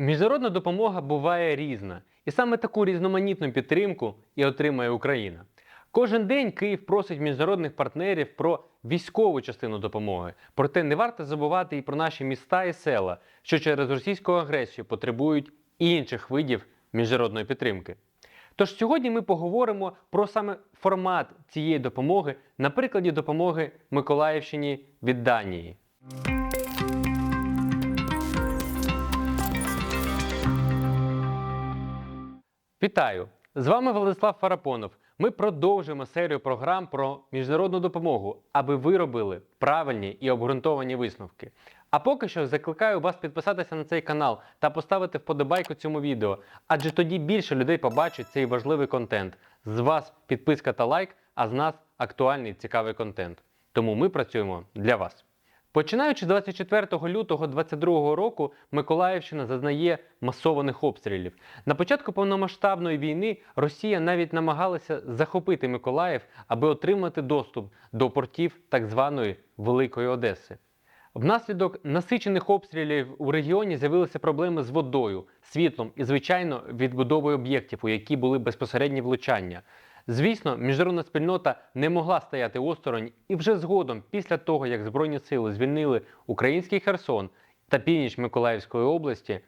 Міжнародна допомога буває різна, і саме таку різноманітну підтримку і отримує Україна. Кожен день Київ просить міжнародних партнерів про військову частину допомоги. Проте не варто забувати і про наші міста і села, що через російську агресію потребують інших видів міжнародної підтримки. Тож сьогодні ми поговоримо про саме формат цієї допомоги на прикладі допомоги Миколаївщині від Данії. Вітаю! З вами Владислав Фарапонов. Ми продовжуємо серію програм про міжнародну допомогу, аби ви робили правильні і обґрунтовані висновки. А поки що закликаю вас підписатися на цей канал та поставити вподобайку цьому відео, адже тоді більше людей побачить цей важливий контент. З вас підписка та лайк, а з нас актуальний цікавий контент. Тому ми працюємо для вас. Починаючи з 24 лютого 2022 року, Миколаївщина зазнає масованих обстрілів. На початку повномасштабної війни Росія навіть намагалася захопити Миколаїв, аби отримати доступ до портів так званої Великої Одеси. Внаслідок насичених обстрілів у регіоні з'явилися проблеми з водою, світлом і, звичайно, відбудовою об'єктів, у які були безпосередні влучання. Звісно, міжнародна спільнота не могла стояти осторонь, і вже згодом, після того як Збройні сили звільнили український Херсон та північ Миколаївської області,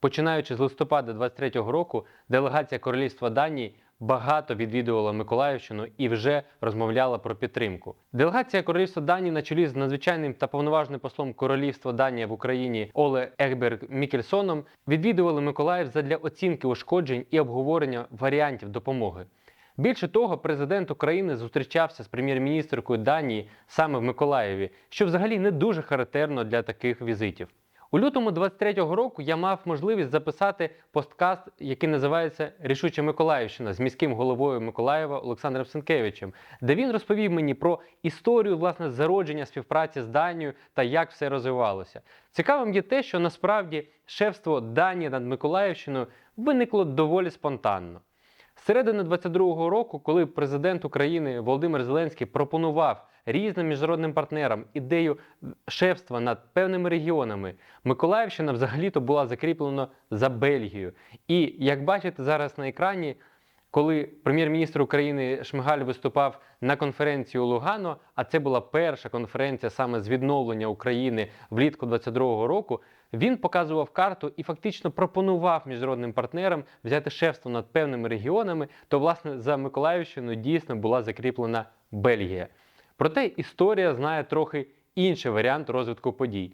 починаючи з листопада 23-го року, делегація Королівства Данії багато відвідувала Миколаївщину і вже розмовляла про підтримку. Делегація Королівства Данії на чолі з надзвичайним та повноважним послом Королівства Данія в Україні Оле Егберг Мікельсоном відвідували Миколаїв задля оцінки ушкоджень і обговорення варіантів допомоги. Більше того, президент України зустрічався з прем'єр-міністркою Данії саме в Миколаєві, що взагалі не дуже характерно для таких візитів. У лютому 23-го року я мав можливість записати посткаст, який називається Рішуча Миколаївщина з міським головою Миколаєва Олександром Сенкевичем, де він розповів мені про історію власне зародження співпраці з Данією та як все розвивалося. Цікавим є те, що насправді шефство Данії над Миколаївщиною виникло доволі спонтанно. Середини 22-го року, коли президент України Володимир Зеленський пропонував різним міжнародним партнерам ідею шефства над певними регіонами, Миколаївщина взагалі-то була закріплена за Бельгію. І як бачите зараз на екрані, коли прем'єр-міністр України Шмигаль виступав на конференції у Лугано, а це була перша конференція саме з відновлення України влітку 22-го року, він показував карту і фактично пропонував міжнародним партнерам взяти шефство над певними регіонами, то власне за Миколаївщиною дійсно була закріплена Бельгія. Проте історія знає трохи інший варіант розвитку подій.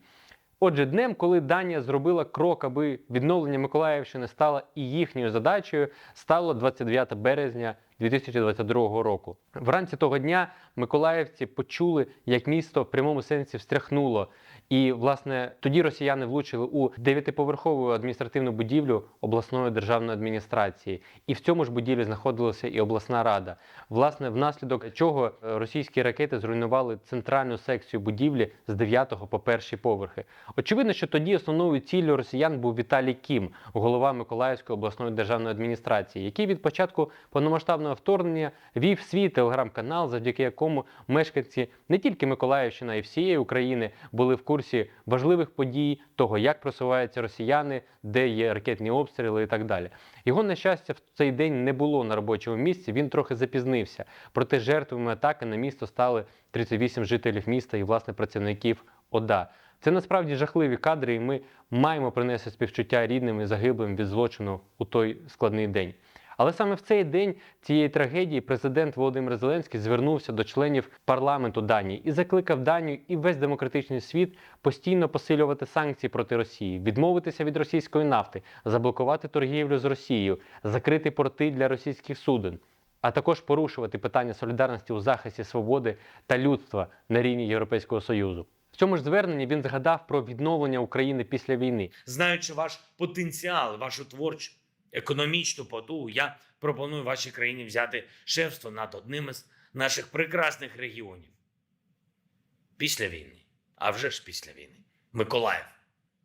Отже, днем, коли Данія зробила крок, аби відновлення Миколаївщини стало і їхньою задачею, стало 29 березня 2022 року. Вранці того дня миколаївці почули, як місто в прямому сенсі встряхнуло. І, власне, тоді росіяни влучили у дев'ятиповерхову адміністративну будівлю обласної державної адміністрації. І в цьому ж будівлі знаходилася і обласна рада. Власне, внаслідок чого російські ракети зруйнували центральну секцію будівлі з 9 по перші поверхи. Очевидно, що тоді основною ціллю росіян був Віталій Кім, голова Миколаївської обласної державної адміністрації, який від початку повномасштабного вторгнення вів свій телеграм-канал, завдяки якому мешканці не тільки Миколаївщини, а й всієї України були в курсі важливих подій, того, як просуваються росіяни, де є ракетні обстріли і так далі. Його, на щастя, в цей день не було на робочому місці, він трохи запізнився. Проте жертвами атаки на місто стали 38 жителів міста і, власне, працівників ОДА. Це насправді жахливі кадри, і ми маємо принести співчуття рідним і загиблим від злочину у той складний день. Але саме в цей день цієї трагедії президент Володимир Зеленський звернувся до членів парламенту Данії і закликав Данію і весь демократичний світ постійно посилювати санкції проти Росії, відмовитися від російської нафти, заблокувати торгівлю з Росією, закрити порти для російських суден. А також порушувати питання солідарності у захисті свободи та людства на рівні Європейського союзу. В цьому ж зверненні він згадав про відновлення України після війни, Знаючи ваш потенціал, вашу творчу економічну потугу, я пропоную вашій країні взяти шефство над одним із наших прекрасних регіонів. Після війни, а вже ж після війни, Миколаїв,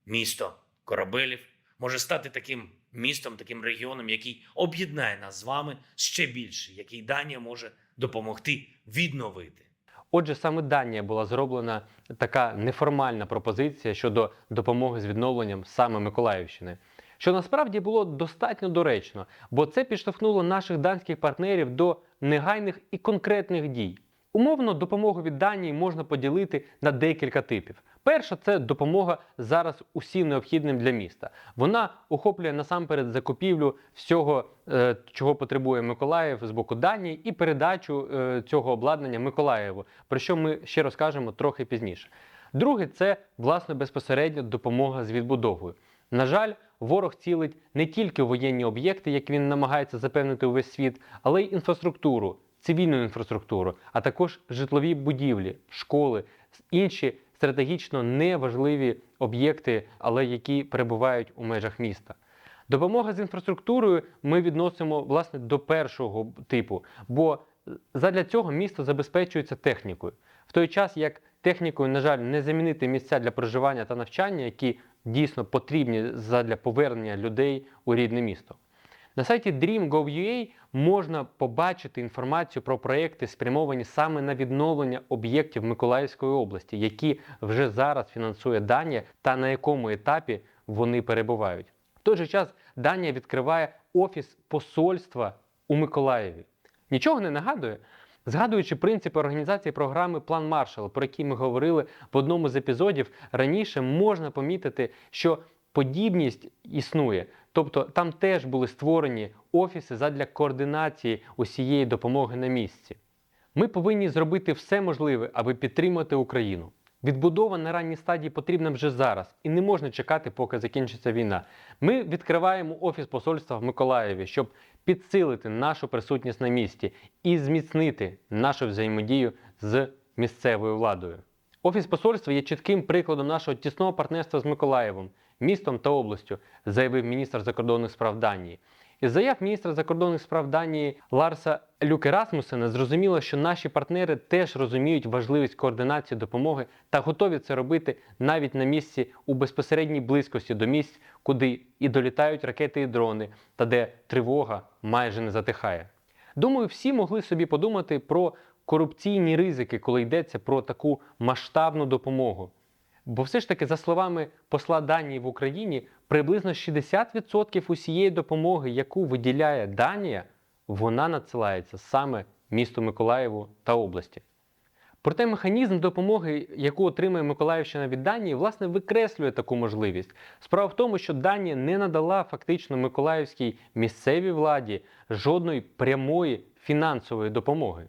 місто корабелів, може стати таким містом, таким регіоном, який об'єднає нас з вами ще більше, який Данія може допомогти відновити. Отже, саме Данія була зроблена така неформальна пропозиція щодо допомоги з відновленням саме Миколаївщини. Що насправді було достатньо доречно, бо це підштовхнуло наших данських партнерів до негайних і конкретних дій. Умовно, допомогу від Данії можна поділити на декілька типів. Перша це допомога зараз усім необхідним для міста. Вона охоплює насамперед закупівлю всього, е, чого потребує Миколаїв з боку Данії, і передачу е, цього обладнання Миколаєву, про що ми ще розкажемо трохи пізніше. Друге це власне безпосередня допомога з відбудовою. На жаль, ворог цілить не тільки воєнні об'єкти, як він намагається запевнити увесь світ, але й інфраструктуру, цивільну інфраструктуру, а також житлові будівлі, школи, інші стратегічно неважливі об'єкти, але які перебувають у межах міста. Допомога з інфраструктурою ми відносимо власне до першого типу, бо задля цього місто забезпечується технікою. В той час як технікою, на жаль, не замінити місця для проживання та навчання, які дійсно потрібні задля повернення людей у рідне місто. На сайті Dream.gov.ua можна побачити інформацію про проекти, спрямовані саме на відновлення об'єктів Миколаївської області, які вже зараз фінансує Данія та на якому етапі вони перебувають. В той же час Данія відкриває офіс посольства у Миколаєві. Нічого не нагадує? Згадуючи принципи організації програми План Маршал, про який ми говорили в одному з епізодів раніше, можна помітити, що подібність існує. Тобто там теж були створені офіси задля координації усієї допомоги на місці. Ми повинні зробити все можливе, аби підтримати Україну. Відбудова на ранній стадії потрібна вже зараз і не можна чекати, поки закінчиться війна. Ми відкриваємо офіс посольства в Миколаєві, щоб підсилити нашу присутність на місці і зміцнити нашу взаємодію з місцевою владою. Офіс посольства є чітким прикладом нашого тісного партнерства з Миколаєвом, містом та областю, заявив міністр закордонних справ Данії. Із заяв міністра закордонних справ Данії Ларса Люке Расмусена зрозуміло, що наші партнери теж розуміють важливість координації допомоги та готові це робити навіть на місці у безпосередній близькості до місць, куди і долітають ракети і дрони, та де тривога майже не затихає. Думаю, всі могли собі подумати про корупційні ризики, коли йдеться про таку масштабну допомогу. Бо все ж таки, за словами посла Данії в Україні, приблизно 60% усієї допомоги, яку виділяє Данія, вона надсилається саме місту Миколаєву та області. Проте механізм допомоги, яку отримує Миколаївщина від Данії, власне викреслює таку можливість. Справа в тому, що Данія не надала фактично Миколаївській місцевій владі жодної прямої фінансової допомоги.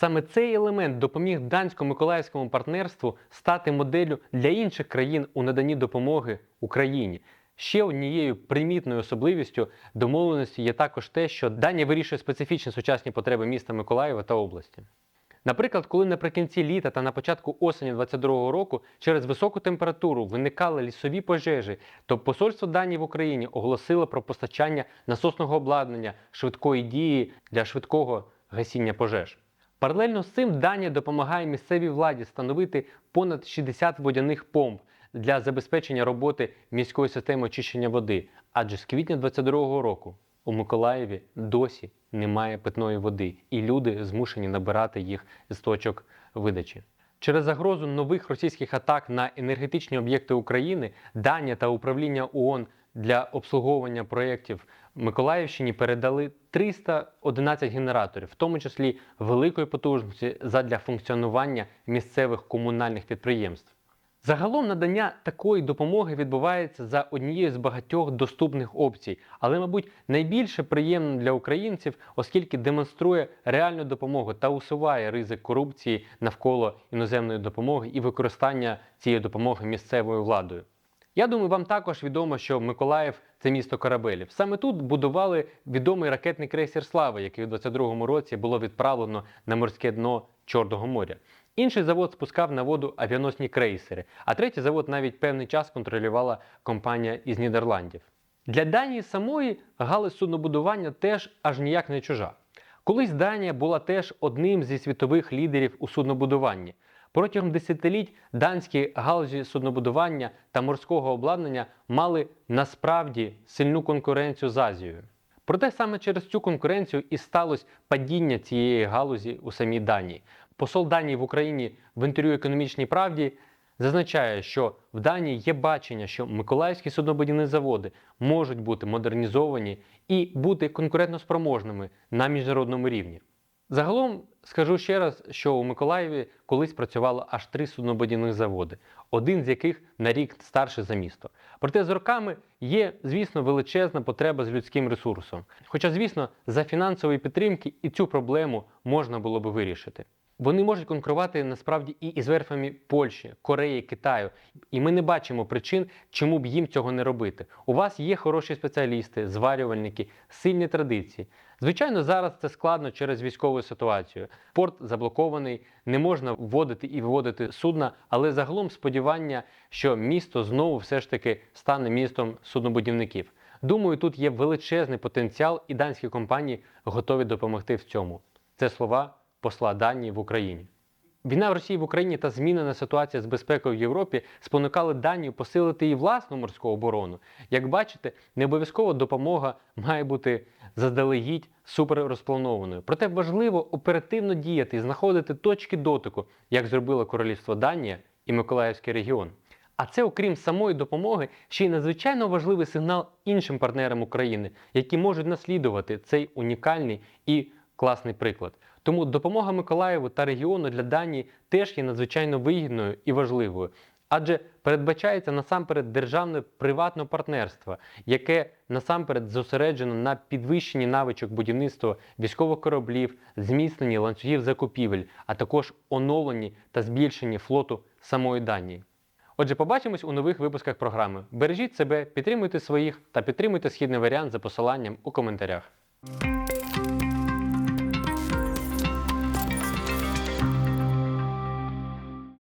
Саме цей елемент допоміг дансько-миколаївському партнерству стати моделлю для інших країн у наданні допомоги Україні. Ще однією примітною особливістю домовленості є також те, що Данія вирішує специфічні сучасні потреби міста Миколаєва та області. Наприклад, коли наприкінці літа та на початку осені 22-го року через високу температуру виникали лісові пожежі, то посольство Данії в Україні оголосило про постачання насосного обладнання швидкої дії для швидкого гасіння пожеж. Паралельно з цим Данія допомагає місцевій владі встановити понад 60 водяних помп для забезпечення роботи міської системи очищення води. Адже з квітня 22-го року у Миколаєві досі немає питної води, і люди змушені набирати їх з точок видачі. Через загрозу нових російських атак на енергетичні об'єкти України Данія та управління ООН для обслуговування проєктів Миколаївщині передали 311 генераторів, в тому числі великої потужності задля функціонування місцевих комунальних підприємств. Загалом надання такої допомоги відбувається за однією з багатьох доступних опцій, але, мабуть, найбільше приємно для українців, оскільки демонструє реальну допомогу та усуває ризик корупції навколо іноземної допомоги і використання цієї допомоги місцевою владою. Я думаю, вам також відомо, що Миколаїв це місто корабелів. Саме тут будували відомий ракетний крейсер Слава, який у 22-му році було відправлено на морське дно Чорного моря. Інший завод спускав на воду авіаносні крейсери, а третій завод навіть певний час контролювала компанія із Нідерландів. Для Данії самої галузь суднобудування теж аж ніяк не чужа. Колись Данія була теж одним зі світових лідерів у суднобудуванні. Протягом десятиліть данські галузі суднобудування та морського обладнання мали насправді сильну конкуренцію з Азією. Проте саме через цю конкуренцію і сталося падіння цієї галузі у самій Данії. Посол Данії в Україні в інтерв'ю економічній правді зазначає, що в Данії є бачення, що миколаївські суднобудівні заводи можуть бути модернізовані і бути конкурентноспроможними на міжнародному рівні. Загалом скажу ще раз, що у Миколаєві колись працювало аж три суднобудівних заводи, один з яких на рік старший за місто. Проте з роками є, звісно, величезна потреба з людським ресурсом. Хоча, звісно, за фінансової підтримки і цю проблему можна було би вирішити. Вони можуть конкурувати насправді і із верфами Польщі, Кореї, Китаю. І ми не бачимо причин, чому б їм цього не робити. У вас є хороші спеціалісти, зварювальники, сильні традиції. Звичайно, зараз це складно через військову ситуацію. Порт заблокований, не можна вводити і виводити судна, але загалом сподівання, що місто знову все ж таки стане містом суднобудівників. Думаю, тут є величезний потенціал, і данські компанії готові допомогти в цьому. Це слова посла Данії в Україні. Війна в Росії в Україні та змінена ситуація з безпекою в Європі спонукали Данію посилити і власну морську оборону. Як бачите, не обов'язково допомога має бути заздалегідь суперрозпланованою. Проте важливо оперативно діяти і знаходити точки дотику, як зробило Королівство Данія і Миколаївський регіон. А це, окрім самої допомоги, ще й надзвичайно важливий сигнал іншим партнерам України, які можуть наслідувати цей унікальний і класний приклад. Тому допомога Миколаєву та регіону для Данії теж є надзвичайно вигідною і важливою. Адже передбачається насамперед державне приватне партнерство, яке насамперед зосереджено на підвищенні навичок будівництва військових кораблів, зміцненні ланцюгів закупівель, а також оновленні та збільшенні флоту самої Данії. Отже, побачимось у нових випусках програми. Бережіть себе, підтримуйте своїх та підтримуйте східний варіант за посиланням у коментарях.